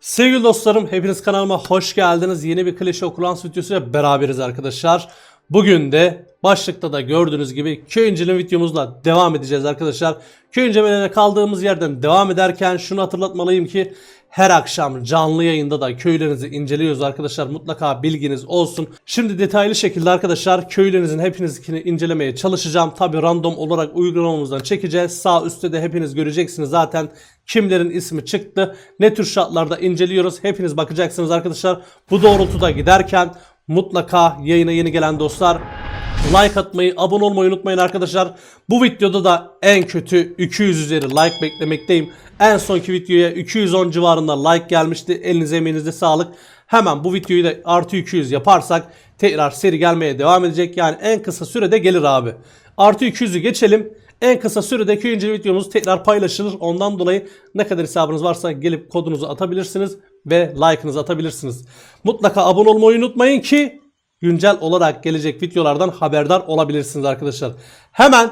Sevgili dostlarım hepiniz kanalıma hoş geldiniz. Yeni bir klişe okulans videosuyla beraberiz arkadaşlar. Bugün de başlıkta da gördüğünüz gibi köy inceleme videomuzla devam edeceğiz arkadaşlar. Köy incelemelerine kaldığımız yerden devam ederken şunu hatırlatmalıyım ki her akşam canlı yayında da köylerinizi inceliyoruz arkadaşlar. Mutlaka bilginiz olsun. Şimdi detaylı şekilde arkadaşlar köylerinizin hepinizinkini incelemeye çalışacağım. Tabi random olarak uygulamamızdan çekeceğiz. Sağ üstte de hepiniz göreceksiniz zaten kimlerin ismi çıktı. Ne tür şartlarda inceliyoruz. Hepiniz bakacaksınız arkadaşlar. Bu doğrultuda giderken mutlaka yayına yeni gelen dostlar like atmayı, abone olmayı unutmayın arkadaşlar. Bu videoda da en kötü 200 üzeri like beklemekteyim. En sonki videoya 210 civarında like gelmişti. Elinize emeğinize sağlık. Hemen bu videoyu da artı 200 yaparsak tekrar seri gelmeye devam edecek. Yani en kısa sürede gelir abi. Artı 200'ü geçelim. En kısa sürede köyüncü videomuz tekrar paylaşılır. Ondan dolayı ne kadar hesabınız varsa gelip kodunuzu atabilirsiniz ve like'ınızı atabilirsiniz. Mutlaka abone olmayı unutmayın ki güncel olarak gelecek videolardan haberdar olabilirsiniz arkadaşlar. Hemen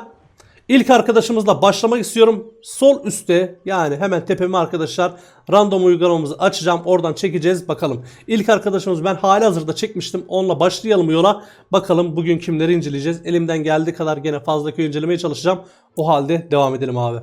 ilk arkadaşımızla başlamak istiyorum. Sol üstte yani hemen tepeme arkadaşlar random uygulamamızı açacağım. Oradan çekeceğiz bakalım. İlk arkadaşımız ben hali hazırda çekmiştim. Onunla başlayalım yola. Bakalım bugün kimleri inceleyeceğiz. Elimden geldiği kadar gene fazla köy incelemeye çalışacağım. O halde devam edelim abi.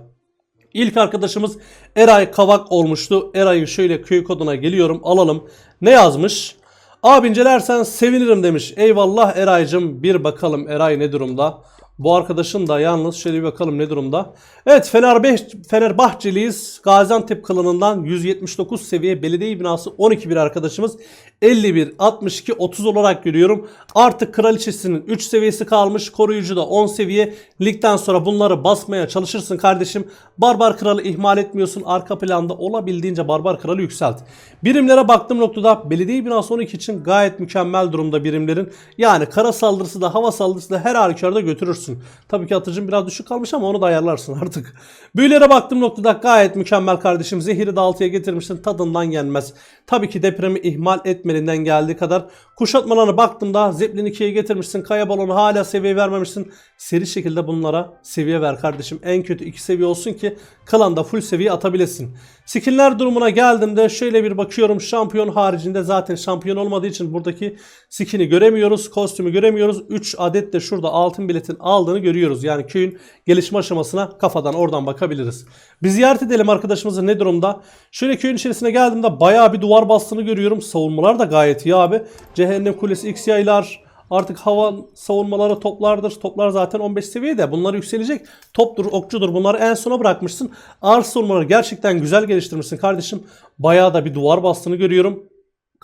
İlk arkadaşımız Eray Kavak olmuştu. Eray'ın şöyle köy koduna geliyorum alalım. Ne yazmış? Abi incelersen sevinirim demiş. Eyvallah Eray'cım bir bakalım Eray ne durumda. Bu arkadaşın da yalnız şöyle bir bakalım ne durumda. Evet Fenerbah Fenerbahçeliyiz. Gaziantep klanından 179 seviye belediye binası 12 bir arkadaşımız. 51, 62, 30 olarak görüyorum. Artık kraliçesinin 3 seviyesi kalmış. Koruyucu da 10 seviye. Ligden sonra bunları basmaya çalışırsın kardeşim. Barbar kralı ihmal etmiyorsun. Arka planda olabildiğince barbar kralı yükselt. Birimlere baktığım noktada belediye binası 12 için gayet mükemmel durumda birimlerin. Yani kara saldırısı da hava saldırısı da her halükarda götürürsün. Tabii ki atıcın biraz düşük kalmış ama onu da ayarlarsın artık. Büyülere baktığım noktada gayet mükemmel kardeşim. Zehiri de 6'ya getirmişsin tadından yenmez. Tabii ki depremi ihmal etmelinden geldiği kadar. Kuşatmalarına baktığımda Zeppelin 2'ye getirmişsin. Kaya balonu hala seviye vermemişsin. Seri şekilde bunlara seviye ver kardeşim. En kötü 2 seviye olsun ki klanda full seviye atabilesin. Skill'ler durumuna geldiğimde şöyle bir bakıyorum. Şampiyon haricinde zaten şampiyon olmadığı için buradaki skin'i göremiyoruz. Kostümü göremiyoruz. 3 adet de şurada altın biletin aldığını görüyoruz. Yani köyün gelişme aşamasına kafadan oradan bakabiliriz. Bir ziyaret edelim arkadaşımızın ne durumda. Şöyle köyün içerisine geldiğimde bayağı bir duvar bastığını görüyorum. Savunmalar da gayet iyi abi. Cehennem Kulesi X yaylar. Artık hava savunmaları toplardır. Toplar zaten 15 seviyede. Bunlar yükselecek. Toptur, okçudur. Bunları en sona bırakmışsın. Ağır savunmaları gerçekten güzel geliştirmişsin kardeşim. Bayağı da bir duvar bastığını görüyorum.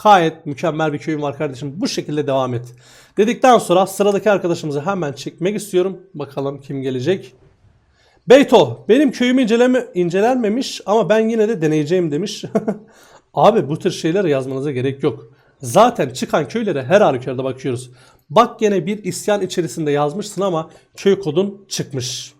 Gayet mükemmel bir köyüm var kardeşim. Bu şekilde devam et. Dedikten sonra sıradaki arkadaşımızı hemen çekmek istiyorum. Bakalım kim gelecek. Beyto benim köyüm inceleme, incelenmemiş ama ben yine de deneyeceğim demiş. Abi bu tür şeylere yazmanıza gerek yok. Zaten çıkan köylere her halükarda bakıyoruz. Bak gene bir isyan içerisinde yazmışsın ama köy kodun çıkmış.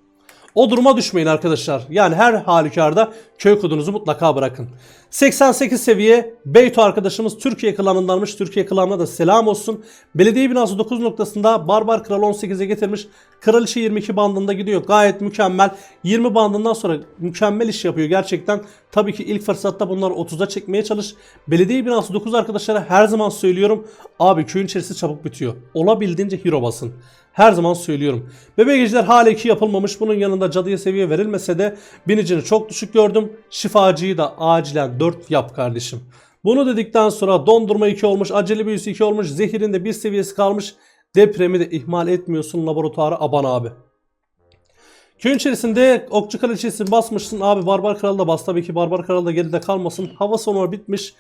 O duruma düşmeyin arkadaşlar. Yani her halükarda köy kodunuzu mutlaka bırakın. 88 seviye Beyto arkadaşımız Türkiye klanındanmış. Türkiye klanına da selam olsun. Belediye binası 9 noktasında Barbar Kral 18'e getirmiş. Kraliçe 22 bandında gidiyor. Gayet mükemmel. 20 bandından sonra mükemmel iş yapıyor gerçekten. Tabii ki ilk fırsatta bunları 30'a çekmeye çalış. Belediye binası 9 arkadaşlara her zaman söylüyorum. Abi köyün içerisi çabuk bitiyor. Olabildiğince hero basın. Her zaman söylüyorum. Bebek ejder hala 2 yapılmamış. Bunun yanında cadıya seviye verilmese de binicini çok düşük gördüm. Şifacıyı da acilen 4 yap kardeşim. Bunu dedikten sonra dondurma 2 olmuş. Acele büyüsü 2 olmuş. Zehirin de 1 seviyesi kalmış. Depremi de ihmal etmiyorsun laboratuvara aban abi. Köyün içerisinde okçu kraliçesi basmışsın abi barbar kral da bas tabii ki barbar kral da geride kalmasın. Hava sonu bitmiş.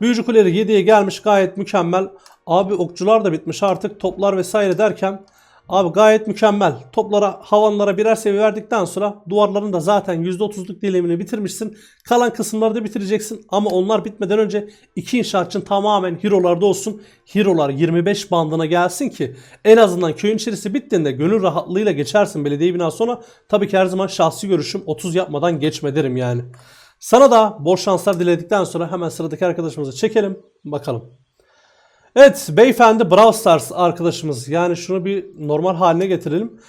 Büyücü kuleri 7'ye gelmiş gayet mükemmel. Abi okçular da bitmiş artık toplar vesaire derken Abi gayet mükemmel. Toplara, havanlara birer seviye verdikten sonra duvarların da zaten %30'luk dilimini bitirmişsin. Kalan kısımları da bitireceksin. Ama onlar bitmeden önce iki inşaatçın tamamen hero'larda olsun. Hero'lar 25 bandına gelsin ki en azından köyün içerisi bittiğinde gönül rahatlığıyla geçersin belediye binası sonra. Tabii ki her zaman şahsi görüşüm 30 yapmadan geçme derim yani. Sana da bol şanslar diledikten sonra hemen sıradaki arkadaşımızı çekelim. Bakalım. Evet beyefendi Brawl Stars arkadaşımız. Yani şunu bir normal haline getirelim.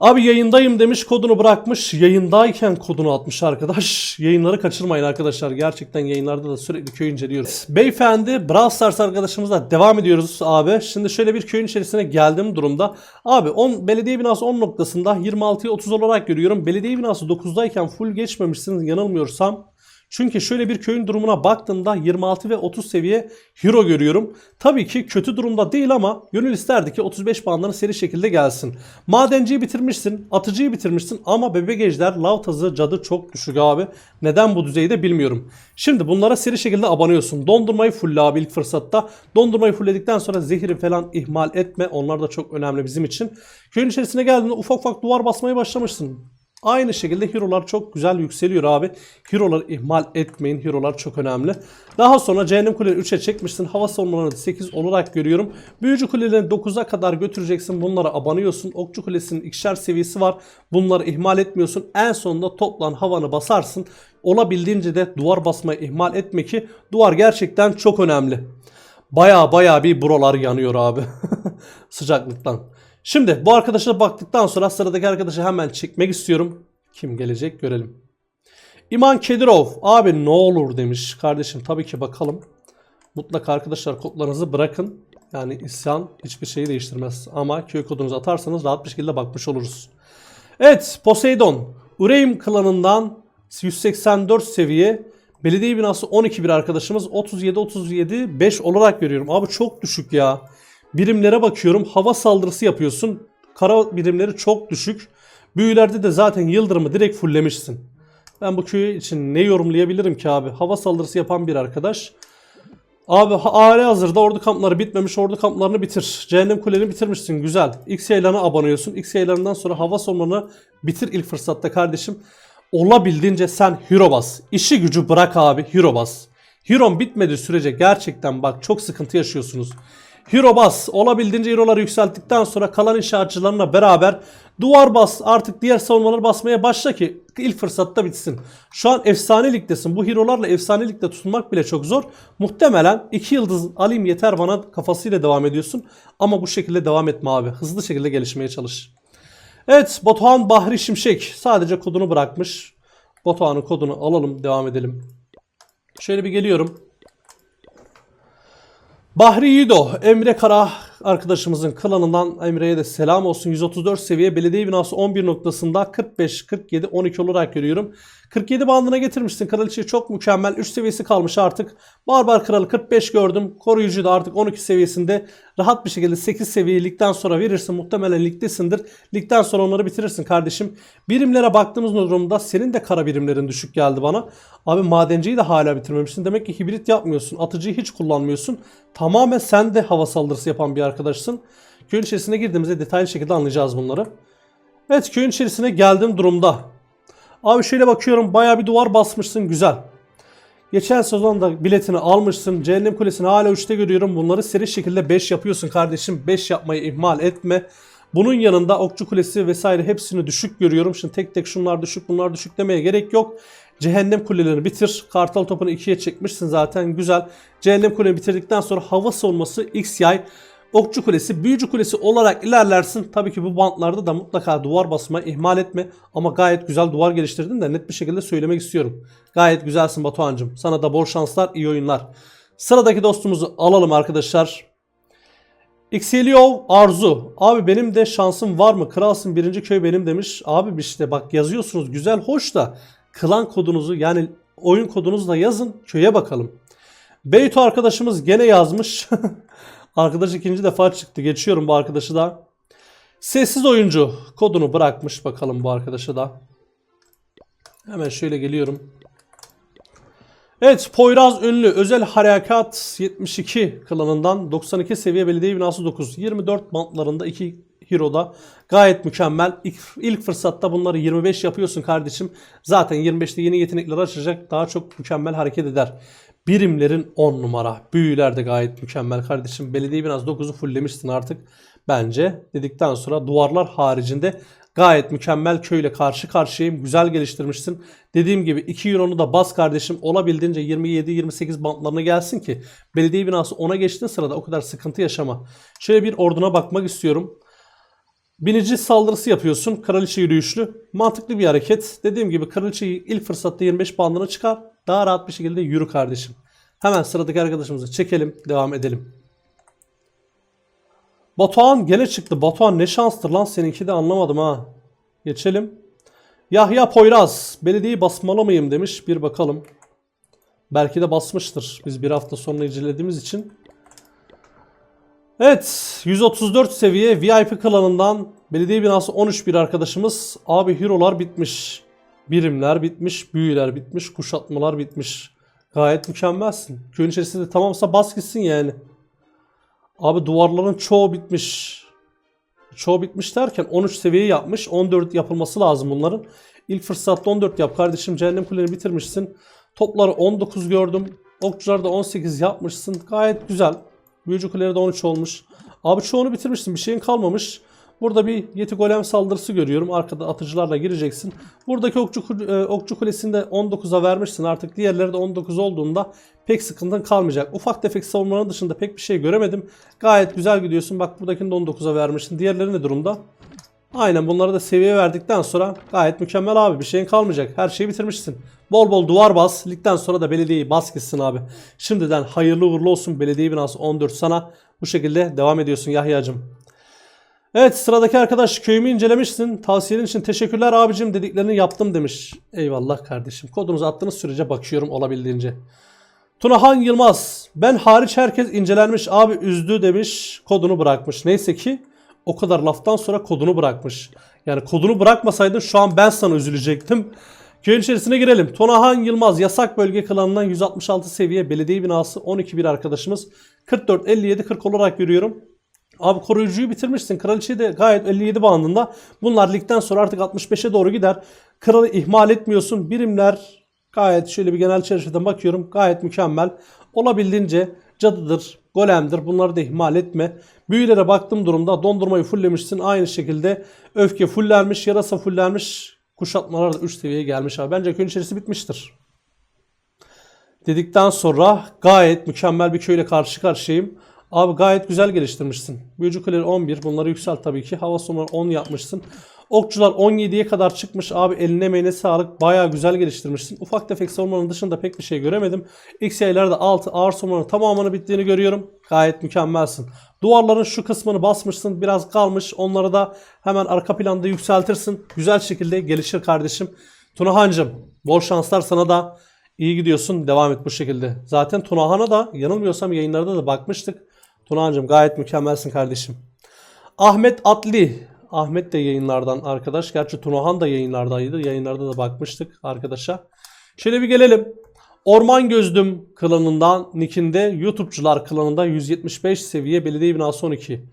Abi yayındayım demiş kodunu bırakmış. Yayındayken kodunu atmış arkadaş. Yayınları kaçırmayın arkadaşlar. Gerçekten yayınlarda da sürekli köy inceliyoruz. Beyefendi Brawl Stars arkadaşımızla devam ediyoruz abi. Şimdi şöyle bir köyün içerisine geldim durumda. Abi 10 belediye binası 10 noktasında 26'ya 30 olarak görüyorum. Belediye binası 9'dayken full geçmemişsiniz yanılmıyorsam. Çünkü şöyle bir köyün durumuna baktığımda 26 ve 30 seviye hero görüyorum. Tabii ki kötü durumda değil ama gönül isterdi ki 35 bandların seri şekilde gelsin. Madenciyi bitirmişsin, atıcıyı bitirmişsin ama bebek ejder, lav tazı, cadı çok düşük abi. Neden bu düzeyde bilmiyorum. Şimdi bunlara seri şekilde abanıyorsun. Dondurmayı fulle abi ilk fırsatta. Dondurmayı fullledikten sonra zehri falan ihmal etme. Onlar da çok önemli bizim için. Köyün içerisine geldiğinde ufak ufak duvar basmaya başlamışsın. Aynı şekilde hero'lar çok güzel yükseliyor abi. Hero'ları ihmal etmeyin. Hero'lar çok önemli. Daha sonra Cehennem Kuleni 3'e çekmişsin. Hava savunmalarını 8 olarak görüyorum. Büyücü Kulelerini 9'a kadar götüreceksin. Bunlara abanıyorsun. Okçu Kulesi'nin ikişer seviyesi var. Bunları ihmal etmiyorsun. En sonunda toplan havanı basarsın. Olabildiğince de duvar basmayı ihmal etme ki duvar gerçekten çok önemli. Baya baya bir buralar yanıyor abi. Sıcaklıktan. Şimdi bu arkadaşa baktıktan sonra sıradaki arkadaşı hemen çekmek istiyorum. Kim gelecek görelim. İman Kedirov abi ne olur demiş. Kardeşim tabii ki bakalım. Mutlaka arkadaşlar kodlarınızı bırakın. Yani isyan hiçbir şeyi değiştirmez. Ama köy kodunuzu atarsanız rahat bir şekilde bakmış oluruz. Evet Poseidon. Ureim klanından 184 seviye. Belediye binası 12 bir arkadaşımız 37 37 5 olarak görüyorum. Abi çok düşük ya. Birimlere bakıyorum. Hava saldırısı yapıyorsun. Kara birimleri çok düşük. Büyülerde de zaten yıldırımı direkt fulllemişsin. Ben bu köy için ne yorumlayabilirim ki abi? Hava saldırısı yapan bir arkadaş. Abi hali hazırda ordu kampları bitmemiş. Ordu kamplarını bitir. Cehennem kuleni bitirmişsin. Güzel. X yaylarına abanıyorsun. X yaylarından sonra hava sonlarını bitir ilk fırsatta kardeşim. Olabildiğince sen hero bas. İşi gücü bırak abi hero bas. Hero'm bitmediği sürece gerçekten bak çok sıkıntı yaşıyorsunuz. Hero bas. Olabildiğince hero'ları yükselttikten sonra kalan inşaatçılarına beraber duvar bas. Artık diğer savunmaları basmaya başla ki ilk fırsatta bitsin. Şu an efsane ligdesin. Bu hero'larla efsane ligde tutunmak bile çok zor. Muhtemelen 2 yıldız alayım yeter bana kafasıyla devam ediyorsun. Ama bu şekilde devam etme abi. Hızlı şekilde gelişmeye çalış. Evet Batuhan Bahri Şimşek sadece kodunu bırakmış. Batuhan'ın kodunu alalım devam edelim. Şöyle bir geliyorum. Bahri Yiğido, Emre Kara arkadaşımızın klanından Emre'ye de selam olsun. 134 seviye belediye binası 11 noktasında 45, 47, 12 olarak görüyorum. 47 bandına getirmişsin. Kraliçe çok mükemmel. 3 seviyesi kalmış artık. Barbar Kralı 45 gördüm. Koruyucu da artık 12 seviyesinde. Rahat bir şekilde 8 seviyeyi ligden sonra verirsin. Muhtemelen ligdesindir. Ligden sonra onları bitirirsin kardeşim. Birimlere baktığımız durumda senin de kara birimlerin düşük geldi bana. Abi madenciyi de hala bitirmemişsin. Demek ki hibrit yapmıyorsun. Atıcıyı hiç kullanmıyorsun. Tamamen sen de hava saldırısı yapan bir arkadaşsın. Köyün içerisine girdiğimizde detaylı şekilde anlayacağız bunları. Evet köyün içerisine geldiğim durumda. Abi şöyle bakıyorum baya bir duvar basmışsın güzel. Geçen sezonda biletini almışsın. Cehennem Kulesi'ni hala 3'te görüyorum. Bunları seri şekilde 5 yapıyorsun kardeşim. 5 yapmayı ihmal etme. Bunun yanında Okçu Kulesi vesaire hepsini düşük görüyorum. Şimdi tek tek şunlar düşük bunlar düşük demeye gerek yok. Cehennem kulelerini bitir. Kartal topunu ikiye çekmişsin zaten güzel. Cehennem kuleni bitirdikten sonra hava savunması X yay. Okçu kulesi, büyücü kulesi olarak ilerlersin. Tabii ki bu bantlarda da mutlaka duvar basma ihmal etme. Ama gayet güzel duvar geliştirdin de net bir şekilde söylemek istiyorum. Gayet güzelsin Batuhan'cım. Sana da bol şanslar, iyi oyunlar. Sıradaki dostumuzu alalım arkadaşlar. Xeliov Arzu. Abi benim de şansım var mı? Kralsın birinci köy benim demiş. Abi işte bak yazıyorsunuz güzel hoş da klan kodunuzu yani oyun kodunuzu da yazın köye bakalım. Beyto arkadaşımız gene yazmış. Arkadaş ikinci defa çıktı. Geçiyorum bu arkadaşı da. Sessiz oyuncu kodunu bırakmış bakalım bu arkadaşa da. Hemen şöyle geliyorum. Evet Poyraz Ünlü Özel Harekat 72 klanından 92 seviye belediye binası 9. 24 bantlarında 2 Hero'da gayet mükemmel. İlk, ilk fırsatta bunları 25 yapıyorsun kardeşim. Zaten 25'te yeni yetenekler açacak. Daha çok mükemmel hareket eder. Birimlerin 10 numara. Büyüler de gayet mükemmel kardeşim. Belediye biraz 9'u fulllemişsin artık. Bence dedikten sonra duvarlar haricinde gayet mükemmel köyle karşı karşıyayım. Güzel geliştirmişsin. Dediğim gibi 2 Euro'nu da bas kardeşim. Olabildiğince 27-28 bantlarına gelsin ki belediye binası ona geçtiğin sırada o kadar sıkıntı yaşama. Şöyle bir orduna bakmak istiyorum. Binici saldırısı yapıyorsun. Kraliçe yürüyüşlü. Mantıklı bir hareket. Dediğim gibi kraliçeyi ilk fırsatta 25 bandına çıkar. Daha rahat bir şekilde yürü kardeşim. Hemen sıradaki arkadaşımızı çekelim. Devam edelim. Batuhan gene çıktı. Batuhan ne şanstır lan seninki de anlamadım ha. Geçelim. Yahya Poyraz. Belediyeyi basmalı mıyım demiş. Bir bakalım. Belki de basmıştır. Biz bir hafta sonra incelediğimiz için. Evet. 134 seviye VIP klanından belediye binası 13 bir arkadaşımız. Abi hero'lar bitmiş. Birimler bitmiş. Büyüler bitmiş. Kuşatmalar bitmiş. Gayet mükemmelsin. Köyün içerisinde tamamsa bas gitsin yani. Abi duvarların çoğu bitmiş. Çoğu bitmiş derken 13 seviye yapmış. 14 yapılması lazım bunların. İlk fırsatta 14 yap kardeşim. Cehennem kulelerini bitirmişsin. Topları 19 gördüm. Okçular da 18 yapmışsın. Gayet güzel. Büyücü de 13 olmuş. Abi çoğunu bitirmişsin. Bir şeyin kalmamış. Burada bir yeti golem saldırısı görüyorum. Arkada atıcılarla gireceksin. Buradaki okçu, e, okçu kulesinde 19'a vermişsin. Artık diğerleri de 19 olduğunda pek sıkıntın kalmayacak. Ufak tefek savunmanın dışında pek bir şey göremedim. Gayet güzel gidiyorsun. Bak buradakini de 19'a vermişsin. Diğerleri ne durumda? Aynen bunları da seviye verdikten sonra gayet mükemmel abi. Bir şeyin kalmayacak. Her şeyi bitirmişsin. Bol bol duvar bas. Ligden sonra da belediyeyi bas gitsin abi. Şimdiden hayırlı uğurlu olsun. Belediye binası 14 sana. Bu şekilde devam ediyorsun Yahya'cım. Evet sıradaki arkadaş köyümü incelemişsin. Tavsiyenin için teşekkürler abicim dediklerini yaptım demiş. Eyvallah kardeşim. Kodunuzu attığınız sürece bakıyorum olabildiğince. Tunahan Yılmaz. Ben hariç herkes incelenmiş abi üzdü demiş. Kodunu bırakmış. Neyse ki o kadar laftan sonra kodunu bırakmış. Yani kodunu bırakmasaydın şu an ben sana üzülecektim. Köyün içerisine girelim. Tunahan Yılmaz yasak bölge klanından 166 seviye belediye binası 12 bir arkadaşımız. 44 57 40 olarak görüyorum. Abi koruyucuyu bitirmişsin. Kraliçeyi de gayet 57 bandında. Bunlar ligden sonra artık 65'e doğru gider. Kralı ihmal etmiyorsun. Birimler gayet şöyle bir genel çerçeveden bakıyorum. Gayet mükemmel. Olabildiğince cadıdır, golemdir. Bunları da ihmal etme. Büyülere baktığım durumda dondurmayı fulllemişsin. Aynı şekilde öfke fullenmiş, yarasa fullenmiş. Kuşatmalar da 3 seviyeye gelmiş abi. Bence köyün içerisi bitmiştir. Dedikten sonra gayet mükemmel bir köyle karşı karşıyayım. Abi gayet güzel geliştirmişsin. Büyücü kuleleri 11. Bunları yükselt tabii ki. Hava sonları 10 yapmışsın. Okçular 17'ye kadar çıkmış. Abi eline emeğine sağlık. Baya güzel geliştirmişsin. Ufak tefek savunmanın dışında pek bir şey göremedim. XY'lerde 6 ağır savunmanın tamamını bittiğini görüyorum. Gayet mükemmelsin. Duvarların şu kısmını basmışsın. Biraz kalmış. Onları da hemen arka planda yükseltirsin. Güzel şekilde gelişir kardeşim. Tunahancım bol şanslar sana da. İyi gidiyorsun. Devam et bu şekilde. Zaten Tunahan'a da yanılmıyorsam yayınlarda da bakmıştık. Tunahancım gayet mükemmelsin kardeşim. Ahmet Atli. Ahmet de yayınlardan arkadaş. Gerçi Tunahan da yayınlardaydı. Yayınlarda da bakmıştık arkadaşa. Şöyle bir gelelim. Orman Gözlüm klanından Nick'inde YouTube'cular klanında 175 seviye belediye binası 12.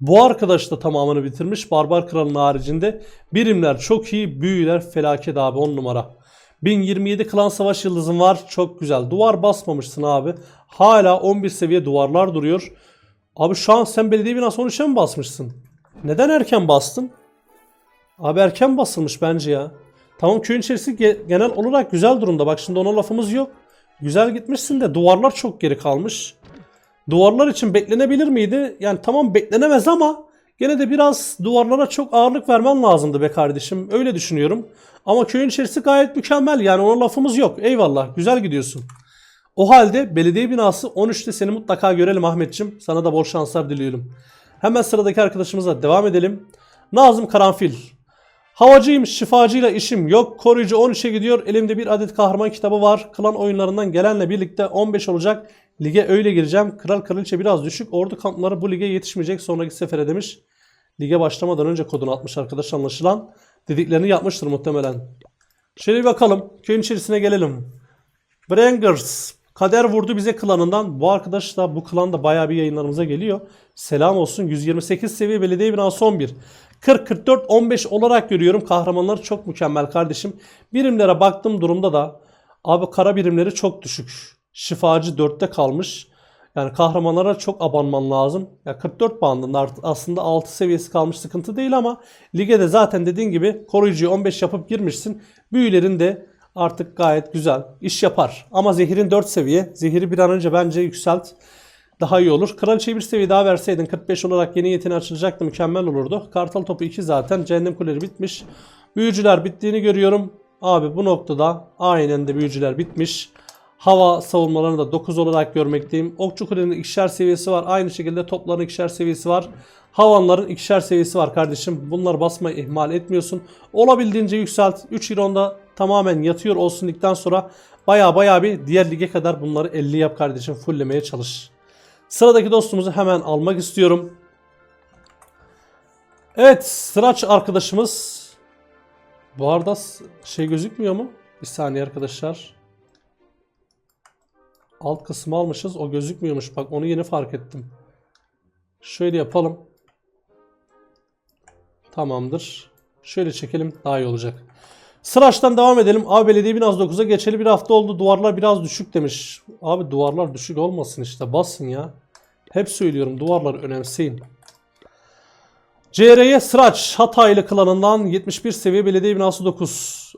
Bu arkadaş da tamamını bitirmiş. Barbar kralın haricinde birimler çok iyi. Büyüler felaket abi 10 numara. 1027 klan savaş yıldızın var. Çok güzel. Duvar basmamışsın abi. Hala 11 seviye duvarlar duruyor. Abi şu an sen belediye binası 13'e mi basmışsın? Neden erken bastın? Abi erken basılmış bence ya. Tamam köyün içerisi ge- genel olarak güzel durumda. Bak şimdi ona lafımız yok. Güzel gitmişsin de duvarlar çok geri kalmış. Duvarlar için beklenebilir miydi? Yani tamam beklenemez ama gene de biraz duvarlara çok ağırlık vermen lazımdı be kardeşim. Öyle düşünüyorum. Ama köyün içerisi gayet mükemmel. Yani ona lafımız yok. Eyvallah. Güzel gidiyorsun. O halde belediye binası 13'te seni mutlaka görelim Ahmetçim. Sana da bol şanslar diliyorum. Hemen sıradaki arkadaşımıza devam edelim. Nazım Karanfil. Havacıyım, şifacıyla işim yok. Koruyucu 13'e gidiyor. Elimde bir adet kahraman kitabı var. Klan oyunlarından gelenle birlikte 15 olacak. Lige öyle gireceğim. Kral kraliçe biraz düşük. Ordu kampları bu lige yetişmeyecek sonraki sefere demiş. Lige başlamadan önce kodunu atmış arkadaş anlaşılan. Dediklerini yapmıştır muhtemelen. Şöyle bir bakalım. Köyün içerisine gelelim. Brangers. Kader vurdu bize klanından. Bu arkadaş da bu klan da bayağı bir yayınlarımıza geliyor. Selam olsun. 128 seviye belediye binası 11. 40, 44, 15 olarak görüyorum. Kahramanlar çok mükemmel kardeşim. Birimlere baktığım durumda da abi kara birimleri çok düşük. Şifacı 4'te kalmış. Yani kahramanlara çok abanman lazım. Ya 44 bandında aslında 6 seviyesi kalmış sıkıntı değil ama lige de zaten dediğin gibi koruyucuyu 15 yapıp girmişsin. Büyülerin de artık gayet güzel iş yapar. Ama zehirin 4 seviye. Zehiri bir an önce bence yükselt. daha iyi olur. Kraliçeyi bir seviye daha verseydin 45 olarak yeni yeteneği açılacaktı mükemmel olurdu. Kartal topu 2 zaten. Cehennem kuleleri bitmiş. Büyücüler bittiğini görüyorum. Abi bu noktada aynen de büyücüler bitmiş. Hava savunmalarını da 9 olarak görmekteyim. Okçu kulenin ikişer seviyesi var. Aynı şekilde topların ikişer seviyesi var. Havanların ikişer seviyesi var kardeşim. Bunları basmayı ihmal etmiyorsun. Olabildiğince yükselt. 3 Iron'da tamamen yatıyor olsun ligden sonra baya baya bir diğer lige kadar bunları 50 yap kardeşim. Fulllemeye çalış. Sıradaki dostumuzu hemen almak istiyorum. Evet sıraç arkadaşımız. Bu arada şey gözükmüyor mu? Bir saniye arkadaşlar. Alt kısmı almışız. O gözükmüyormuş. Bak onu yeni fark ettim. Şöyle yapalım. Tamamdır. Şöyle çekelim daha iyi olacak. Sıraçtan devam edelim. Abi belediye binası 9'a geçeli bir hafta oldu. Duvarlar biraz düşük demiş. Abi duvarlar düşük olmasın işte. Basın ya. Hep söylüyorum duvarlar önemseyin. CR'ye Sıraç Hataylı klanından 71 seviye belediye binası 9.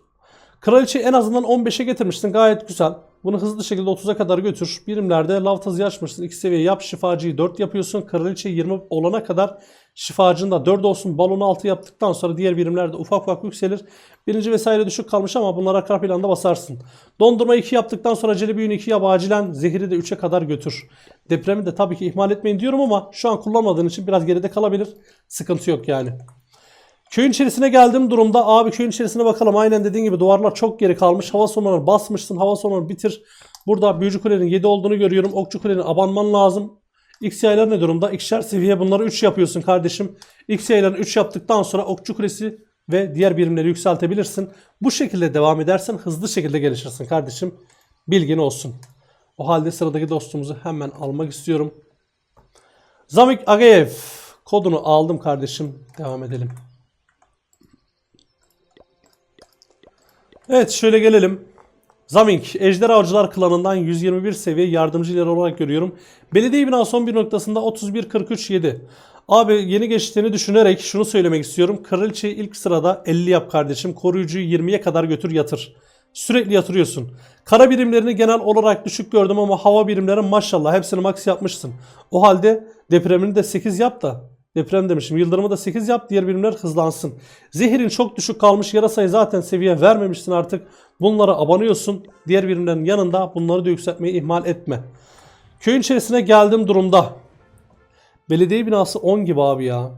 Kraliçeyi en azından 15'e getirmiştin gayet güzel. Bunu hızlı şekilde 30'a kadar götür. Birimlerde lav tazı açmışsın. 2 seviye yap. Şifacıyı 4 yapıyorsun. Kraliçe 20 olana kadar şifacın da 4 olsun. Balonu 6 yaptıktan sonra diğer birimlerde ufak ufak yükselir. Birinci vesaire düşük kalmış ama bunlara arka planda basarsın. Dondurma 2 yaptıktan sonra acele büyüğünü 2 yap acilen. Zehri de 3'e kadar götür. Depremi de tabii ki ihmal etmeyin diyorum ama şu an kullanmadığın için biraz geride kalabilir. Sıkıntı yok yani. Köyün içerisine geldiğim durumda abi köyün içerisine bakalım. Aynen dediğin gibi duvarlar çok geri kalmış. Hava sonları basmışsın. Hava sonları bitir. Burada büyücü kulenin 7 olduğunu görüyorum. Okçu kulenin abanman lazım. X yaylar ne durumda? İkişer seviye bunları 3 yapıyorsun kardeşim. X yaylarını 3 yaptıktan sonra okçu kulesi ve diğer birimleri yükseltebilirsin. Bu şekilde devam edersen hızlı şekilde gelişirsin kardeşim. Bilgin olsun. O halde sıradaki dostumuzu hemen almak istiyorum. Zamik Agayev. Kodunu aldım kardeşim. Devam edelim. Evet şöyle gelelim. Zamink, Ejder Avcılar klanından 121 seviye yardımcı ileri olarak görüyorum. Belediye binası 11 noktasında 31-43-7. Abi yeni geçtiğini düşünerek şunu söylemek istiyorum. Kraliçeyi ilk sırada 50 yap kardeşim. Koruyucuyu 20'ye kadar götür yatır. Sürekli yatırıyorsun. Kara birimlerini genel olarak düşük gördüm ama hava birimleri maşallah hepsini max yapmışsın. O halde depremini de 8 yap da Deprem demişim. Yıldırımı da 8 yap. Diğer birimler hızlansın. Zehirin çok düşük kalmış. Yarasayı zaten seviye vermemişsin artık. Bunlara abanıyorsun. Diğer birimlerin yanında bunları da yükseltmeyi ihmal etme. Köyün içerisine geldiğim durumda. Belediye binası 10 gibi abi ya.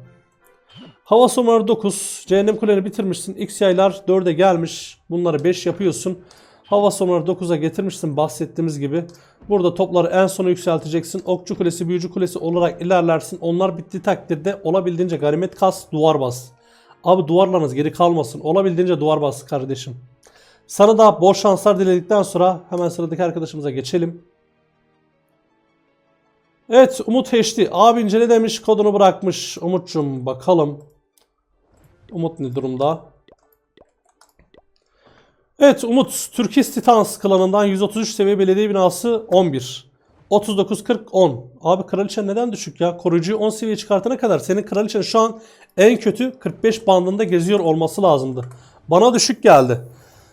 Hava somarı 9. Cehennem kuleni bitirmişsin. X yaylar 4'e gelmiş. Bunları 5 yapıyorsun. Hava somarı 9'a getirmişsin bahsettiğimiz gibi. Burada topları en sona yükselteceksin. Okçu kulesi, büyücü kulesi olarak ilerlersin. Onlar bittiği takdirde olabildiğince ganimet kas, duvar bas. Abi duvarlarınız geri kalmasın. Olabildiğince duvar bas kardeşim. Sana da bol şanslar diledikten sonra hemen sıradaki arkadaşımıza geçelim. Evet Umut HD. Abi incele demiş kodunu bırakmış. Umut'cum bakalım. Umut ne durumda? Evet Umut Türkis Titans klanından 133 seviye belediye binası 11. 39 40 10. Abi kraliçe neden düşük ya? Koruyucuyu 10 seviye çıkartana kadar senin kraliçen şu an en kötü 45 bandında geziyor olması lazımdı. Bana düşük geldi.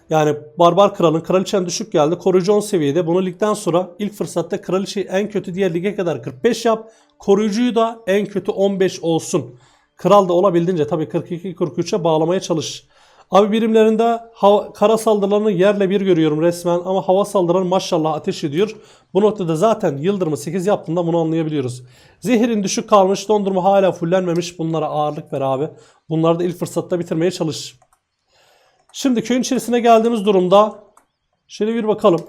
Yani barbar kralın kraliçen düşük geldi. Koruyucu 10 seviyede. Bunu ligden sonra ilk fırsatta kraliçeyi en kötü diğer lige kadar 45 yap. Koruyucuyu da en kötü 15 olsun. Kral da olabildiğince tabii 42-43'e bağlamaya çalış. Abi birimlerinde hava, kara saldırılarını yerle bir görüyorum resmen ama hava saldırıları maşallah ateş ediyor. Bu noktada zaten Yıldırım'ı 8 yaptığında bunu anlayabiliyoruz. Zehirin düşük kalmış, dondurma hala fullenmemiş. Bunlara ağırlık ver abi. Bunları da ilk fırsatta bitirmeye çalış. Şimdi köyün içerisine geldiğimiz durumda şöyle bir bakalım.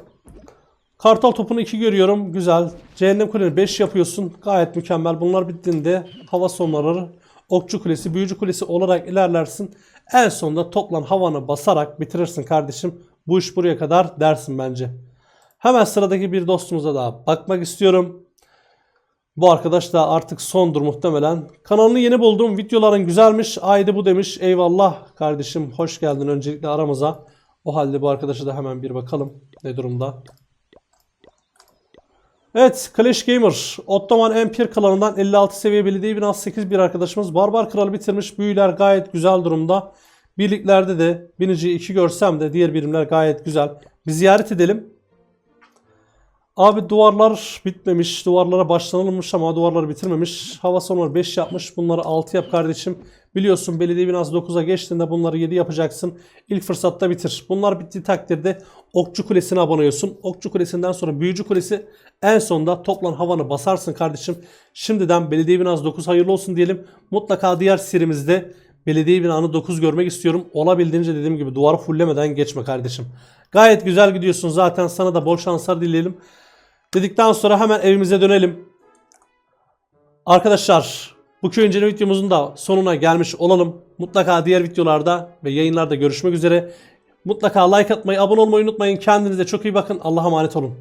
Kartal topunu 2 görüyorum. Güzel. Cehennem kuleni 5 yapıyorsun. Gayet mükemmel. Bunlar bittiğinde hava sonları okçu kulesi, büyücü kulesi olarak ilerlersin. En sonunda toplam havanı basarak bitirirsin kardeşim. Bu iş buraya kadar dersin bence. Hemen sıradaki bir dostumuza daha bakmak istiyorum. Bu arkadaş da artık sondur muhtemelen. Kanalını yeni buldum. Videoların güzelmiş. Aydı bu demiş. Eyvallah kardeşim. Hoş geldin öncelikle aramıza. O halde bu arkadaşa da hemen bir bakalım. Ne durumda? Evet Clash Gamer Ottoman Empire klanından 56 seviye belediye binası 8 bir arkadaşımız. Barbar kralı bitirmiş. Büyüler gayet güzel durumda. Birliklerde de biniciyi 2 görsem de diğer birimler gayet güzel. Bir ziyaret edelim. Abi duvarlar bitmemiş. Duvarlara başlanılmış ama duvarları bitirmemiş. Hava sonu 5 yapmış. Bunları 6 yap kardeşim. Biliyorsun belediye binası 9'a geçtiğinde bunları 7 yapacaksın. İlk fırsatta bitir. Bunlar bittiği takdirde Okçu Kulesi'ne abone oluyorsun. Okçu Kulesi'nden sonra Büyücü Kulesi en sonunda toplan havanı basarsın kardeşim. Şimdiden belediye binası 9 hayırlı olsun diyelim. Mutlaka diğer serimizde belediye binanı 9 görmek istiyorum. Olabildiğince dediğim gibi duvarı fullemeden geçme kardeşim. Gayet güzel gidiyorsun zaten sana da bol şanslar dileyelim. Dedikten sonra hemen evimize dönelim. Arkadaşlar bu köy inceleme videomuzun da sonuna gelmiş olalım. Mutlaka diğer videolarda ve yayınlarda görüşmek üzere. Mutlaka like atmayı, abone olmayı unutmayın. Kendinize çok iyi bakın. Allah'a emanet olun.